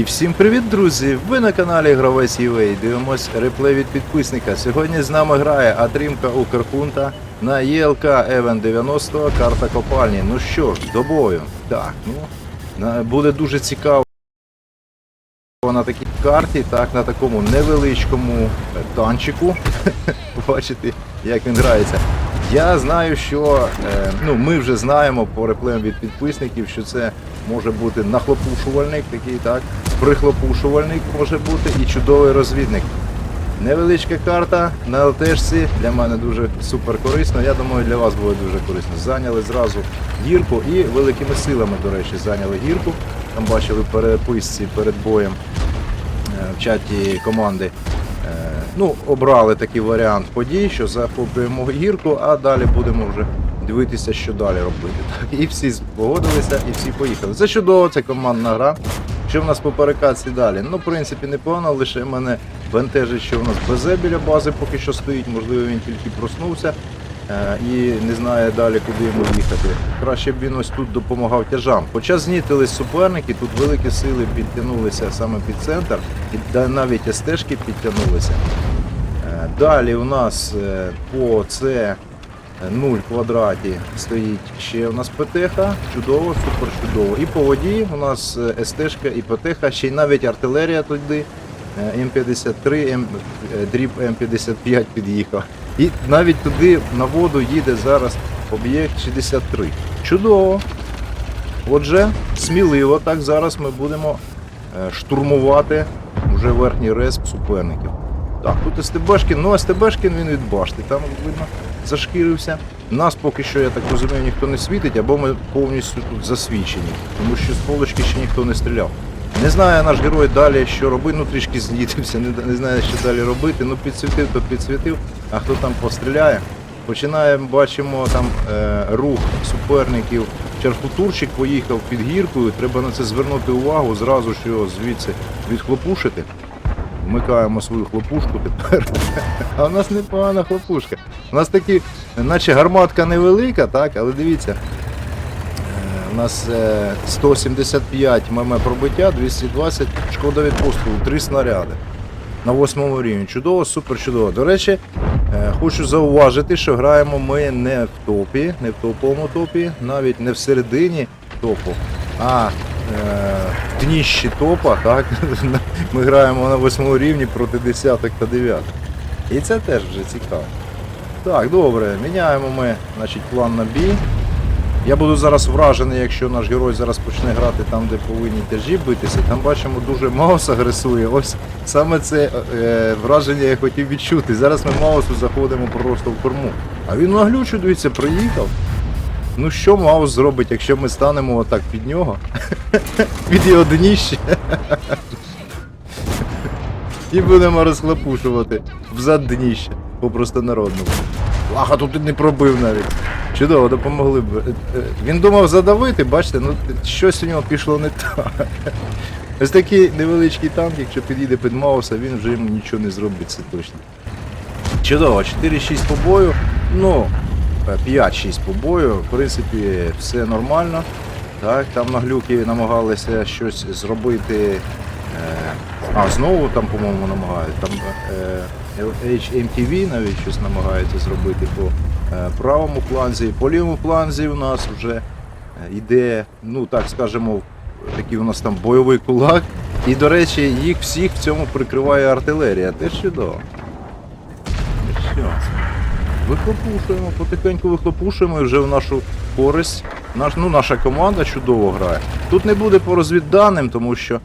І всім привіт, друзі! Ви на каналі Гравець UA. Дивимось реплей від підписника. Сьогодні з нами грає Атрімка Укрхунта на ЄЛК Евен 90 карта копальні. Ну що ж, до бою. Так, ну буде дуже цікаво на такій карті, так, на такому невеличкому танчику. Бачите, як він грається. Я знаю, що е, ну, ми вже знаємо по реплеям від підписників, що це може бути нахлопушувальник, такий так, прихлопушувальник може бути і чудовий розвідник. Невеличка карта на ЛТшці для мене дуже супер корисно. Я думаю, для вас буде дуже корисно. Зайняли зразу гірку і великими силами, до речі, зайняли гірку. Там бачили переписці перед боєм е, в чаті команди. Е, Ну, обрали такий варіант подій, що захоплюємо гірку, а далі будемо вже дивитися, що далі робити. І всі погодилися, і всі поїхали. Це чудово, це командна гра. Що в нас по перекатці далі? Ну, в принципі, непогано, лише мене бентежить, що в нас БЗ біля бази поки що стоїть, можливо, він тільки проснувся е, і не знає далі, куди йому їхати. Краще б він ось тут допомагав тяжам. Хоча знітились суперники, тут великі сили підтягнулися саме під центр, і навіть СТшки підтягнулися. Е, Далі у нас е, по С 0 квадраті стоїть ще у нас ПТХ, чудово, супер чудово. І по воді у нас е, СТшка і ПТХ, ще й навіть артилерія туди. е, М53, М, е, дріб М55 під'їхав. І навіть туди на воду їде зараз об'єкт 63. Чудово. Отже, сміливо так зараз ми будемо штурмувати вже верхній респ суперників. Так, тут СТБшки, ну СТБшкин він від башти, там видно, зашкірився. Нас поки що, я так розумію, ніхто не світить, або ми повністю тут засвічені, тому що з полочки ще ніхто не стріляв. Не знає наш герой далі, що робити, ну трішки знітився, не, не знає, що далі робити. Ну підсвітив, то підсвітив, а хто там постріляє. Починаємо, бачимо там е, рух суперників. Черфутурчик поїхав під гіркою, треба на це звернути увагу, зразу що його звідси відхлопушити. Вмикаємо свою хлопушку тепер. А в нас непогана хлопушка. У нас такі, наче гарматка невелика, так, але дивіться. е, У нас е, 175 мм пробиття, 220 шкода від пострілу, 3 снаряди. На восьмому рівні. Чудово, супер чудово. До речі, е, хочу зауважити, що граємо ми не в топі, не в топовому топі, навіть не в середині топу, а е, дніщі топа, так? Ми граємо на восьмому рівні проти десяток та дев'яток. І це теж вже цікаво. Так, добре, міняємо ми значить, план на бій. Я буду зараз вражений, якщо наш герой зараз почне грати там, де повинні тяжі битися. Там бачимо, дуже Маус агресує. Ось саме це е, враження я хотів відчути. Зараз ми Маусу заходимо просто в корму. А він наглючу, дивіться, приїхав. Ну що Маус зробить, якщо ми станемо отак під нього? Під його дніще. І будемо розхлопушувати взад дніще по простонародному. Лаха тут не пробив навіть. Чудово, допомогли б. Е, е, Він думав задавити, бачите, ну щось у нього пішло не так. Ось такий невеличкий танк, якщо підійде під Мауса, він вже йому нічого не зробить, це точно. Чудово, 4-6 по бою. Ну, 5-6 по бою. В принципі, все нормально. Так, там на глюки намагалися щось зробити. Е, а, знову там, по-моєму, намагають. Там е, HMTV навіть щось намагається зробити по е, правому фланзі. По лівому фланзі у нас вже е, йде, ну так скажемо, такий у нас там бойовий кулак. І, до речі, їх всіх в цьому прикриває артилерія. Теж чудово. Що? Вихлопушуємо, потихеньку вихлопушуємо і вже в нашу користь. Наш, ну, наша команда чудово грає. Тут не буде по розвідданим, тому що,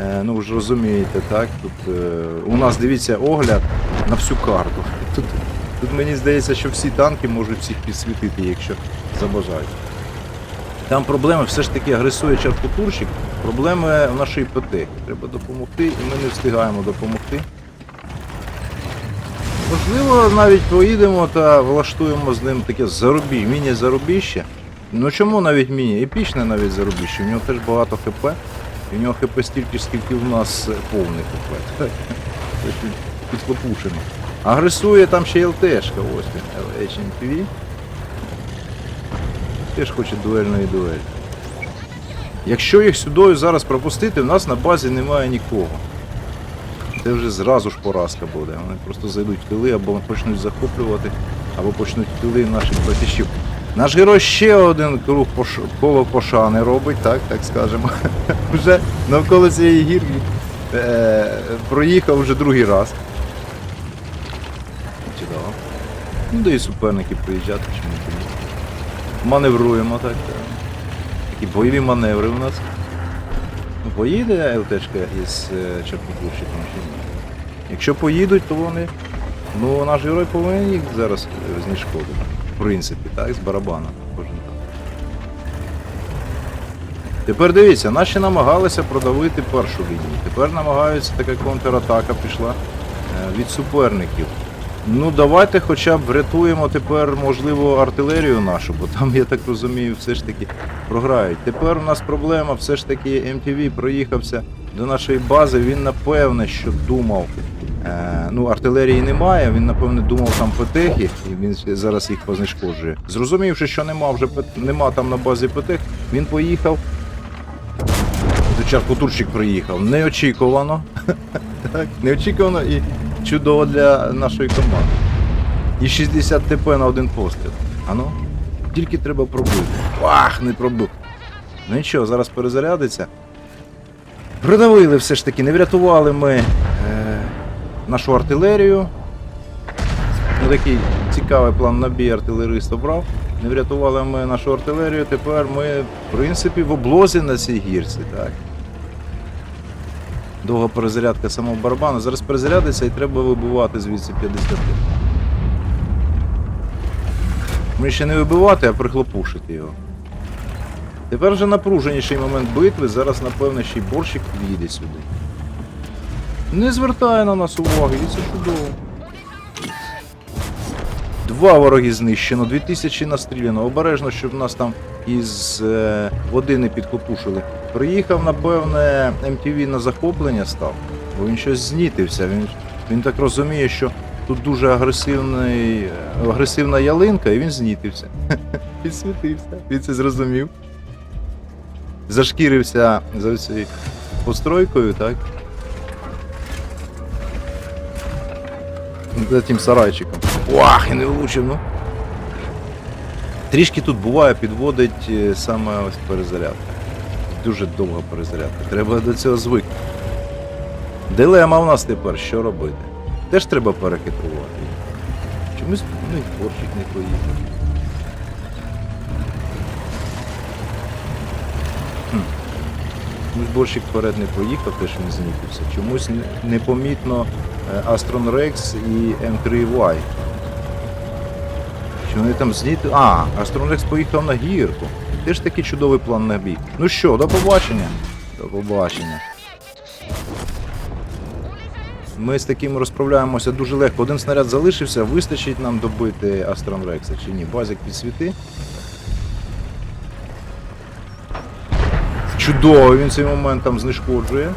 е, ну ж розумієте, так? Тут е, у нас дивіться огляд на всю карту. Тут, тут мені здається, що всі танки можуть всіх підсвітити, якщо забажають. Там проблеми все ж таки агресує чаркутурщик, проблеми в нашій ПТ. Треба допомогти, і ми не встигаємо допомогти. Можливо, навіть поїдемо та влаштуємо з ним таке зарубі, міні-зарубіще. Ну чому навіть міні? Епічне навіть зарубіще. У нього теж багато ХП. І у нього ХП стільки, скільки в нас повне ХП. Підхлопушено. Агресує там ще й ЛТшка, ось він, HMPV. Теж хоче дуельної дуель. Якщо їх сюди зараз пропустити, в нас на базі немає нікого. Це вже зразу ж поразка буде. Вони просто зайдуть в тили або почнуть захоплювати, або почнуть тили наших братішів. Наш герой ще один круг пош... коло пошани робить, так, так скажемо. вже навколо цієї гірки е... проїхав вже другий раз. Чудово. Ну, да і суперники приїжджати, чому ні. Маневруємо так. Такі бойові маневри у нас. Поїде ЛТшка із е, Чорнобурщиком чи ні? Якщо поїдуть, то вони. Ну, наш герой повинен їх зараз е, знешкодити. В принципі, так, з барабана. Тепер дивіться, наші намагалися продавити першу лінію. Тепер намагаються така контратака пішла е, від суперників. Ну, давайте хоча б врятуємо тепер, можливо, артилерію нашу, бо там, я так розумію, все ж таки програють. Тепер у нас проблема, все ж таки MTV проїхався до нашої бази, він напевне, що думав. Е, ну, артилерії немає, він напевне думав там ПТХи, і він зараз їх познешкоджує. Зрозумівши, що нема вже нема там на базі ПТХ, він поїхав. До Чаркутурчик приїхав. Неочікувано. так, неочікувано і чудово для нашої команди. І 60 ТП на один постріл. Ану, тільки треба пробити. Ах, не пробив. Ну нічого, зараз перезарядиться. Придавили все ж таки, не врятували ми е, нашу артилерію. Ну, такий цікавий план на бій артилерист обрав. Не врятували ми нашу артилерію, тепер ми, в принципі, в облозі на цій гірці, так. Довга перезарядка самого барабану. Зараз перезарядиться і треба вибивати звідси 50. Ми ще не вибивати, а прихлопушити його. Тепер вже напруженіший момент битви, зараз, напевно, ще й борщик в'їде сюди. Не звертає на нас уваги, і це чудово. Два вороги знищено, 2000 настріляно. Обережно, щоб нас там із е, води не підкопушили. Приїхав, напевне, MTV на захоплення став, бо він щось знітився. Він, він так розуміє, що тут дуже агресивний, е, агресивна ялинка, і він знітився. Підсвітився. Він це зрозумів. Зашкірився за цією постройкою, так? За тим сарайчиком. Вах, і не влучив, ну. Трішки тут буває, підводить е, саме ось перезарядка. Дуже довга перезарядка. Треба до цього звикнути. Дилема в нас тепер, що робити? Теж треба перехитрувати. Чомусь ну, і не поїхав. Чомусь борщик вперед не поїхав, теж він знітився. Чомусь непомітно е, Astron Rex і M3Y. Вони там зніти. А, Rex поїхав на гірку. Теж такий чудовий план на бій. Ну що, до побачення. До побачення. Ми з таким розправляємося дуже легко. Один снаряд залишився, вистачить нам добити Астрон Рекса чи ні? Базик підсвіти. Чудово, він цей момент там знешкоджує.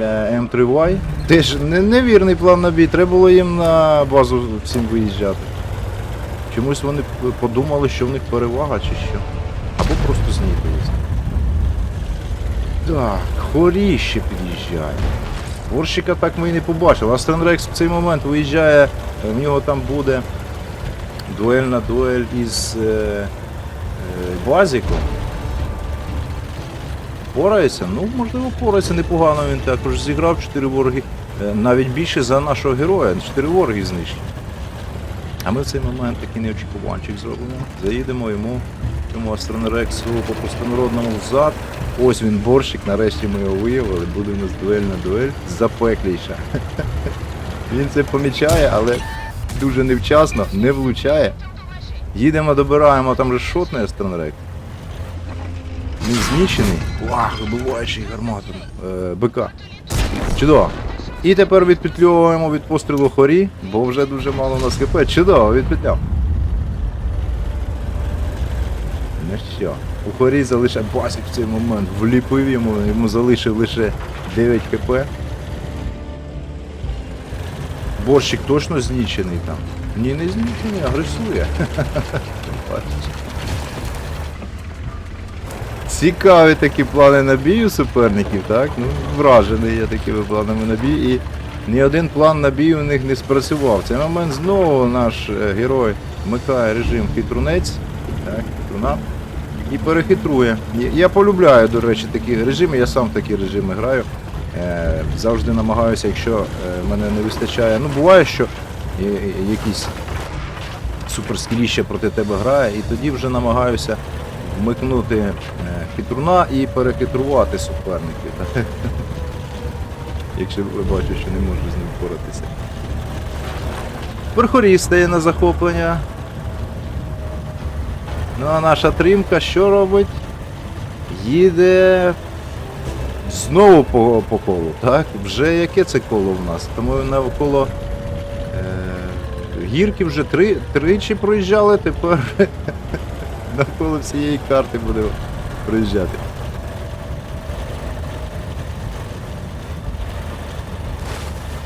Е, М3Y. Теж не- невірний план на бій. Треба було їм на базу всім виїжджати. Чомусь вони подумали, що в них перевага чи що. Або просто знітилися. Так, хоріще під'їжджає. Борщика так ми і не побачили. Астрон Рекс в цей момент виїжджає, в нього там буде дуельна дуель із е, е, Базіком. Порається? Ну, можливо, порається непогано. Він також зіграв 4 вороги, е, навіть більше за нашого героя. 4 вороги знищені. А ми в цей момент такий неочікуванчик зробимо. Заїдемо йому, цьому Астронерексу по простонародному взад. Ось він борщик, нарешті ми його виявили, буде у нас дуельна дуель запекліша. Він це помічає, але дуже невчасно, не влучає. Їдемо, добираємо, там же шотний Астронерекс. Він знищений. Вах, вибиваючий гарматом е, БК. Чудово. І тепер відпетлюємо від пострілу хорі, бо вже дуже мало у нас хп. Чудово, відпетляв. Ну що, у хорі залишає басик в цей момент, вліпив йому, йому залишив лише 9 хп. Борщик точно знічений там. Ні, не знічений, агресує. Бачиш. Цікаві такі плани на бій у суперників, так? Ну, вражений я такими планами на бій. І ні один план на бій у них не спрацював. В цей момент знову наш е, герой вмикає режим хитрунець, так, хитруна, і перехитрує. Я- полюбляю, до речі, такі режими, я сам в такі режими граю. Е, завжди намагаюся, якщо е, мене не вистачає. Ну, буває, що якісь суперскіліще проти тебе грає, і тоді вже намагаюся вмикнути е, хитруна і перехитрувати суперників. Якщо я бачу, що не можу з ним впоратися. Верхорій стає на захоплення. Ну а наша тримка що робить? Їде знову по, по колу, так? Вже яке це коло в нас? Тому навколо е, гірки вже три, тричі проїжджали, тепер навколо всієї карти буде проїжджати.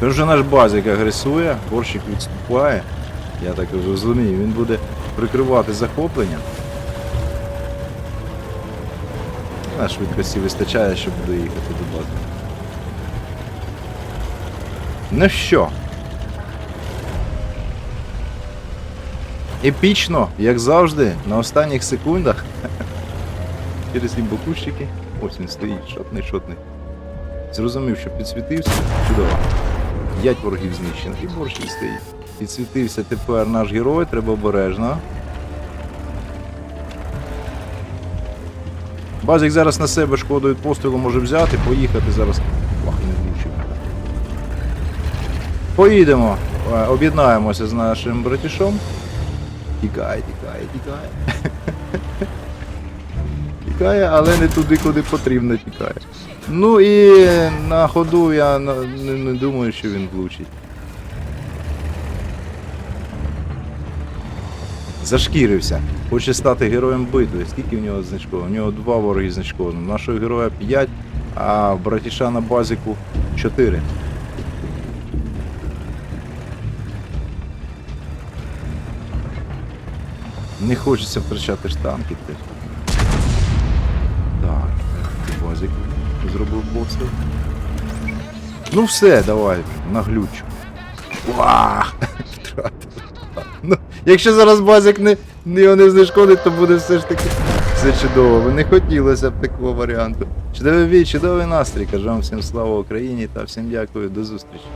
Це вже наш базик агресує, борщик відступає. Я так розумію, він буде прикривати захоплення. На швидкості вистачає, щоб доїхати до бази. Ну що? Епічно, як завжди, на останніх секундах. Через ті бокущики. Ось він стоїть, шотний, шотний. Зрозумів, що підсвітився. Чудово. П'ять ворогів знищено. І борщик стоїть. Підсвітився тепер наш герой, треба обережно. Базик зараз на себе шкоду від пострілу може взяти, поїхати зараз. Ах, не влучив. Поїдемо, е, об'єднаємося з нашим братішом. Тікає, тікає, тікає. Тікає, але не туди, куди потрібно тікає. Ну і на ходу я не, не думаю, що він влучить. Зашкірився. Хоче стати героєм битви. Скільки в нього значково? У нього два вороги значково. Нашого героя 5, а братіша на базику 4. Не хочеться втрачати ж танки теж. Так, базик зробив постріл. Ну все, давай. Вах! Втратив. Ну, якщо зараз базик не, не його не знешкодить, то буде все ж таки все чудово. Не хотілося б такого варіанту. Чудовий бій, чудовий настрій. Кажу вам всім слава Україні та всім дякую, до зустрічі.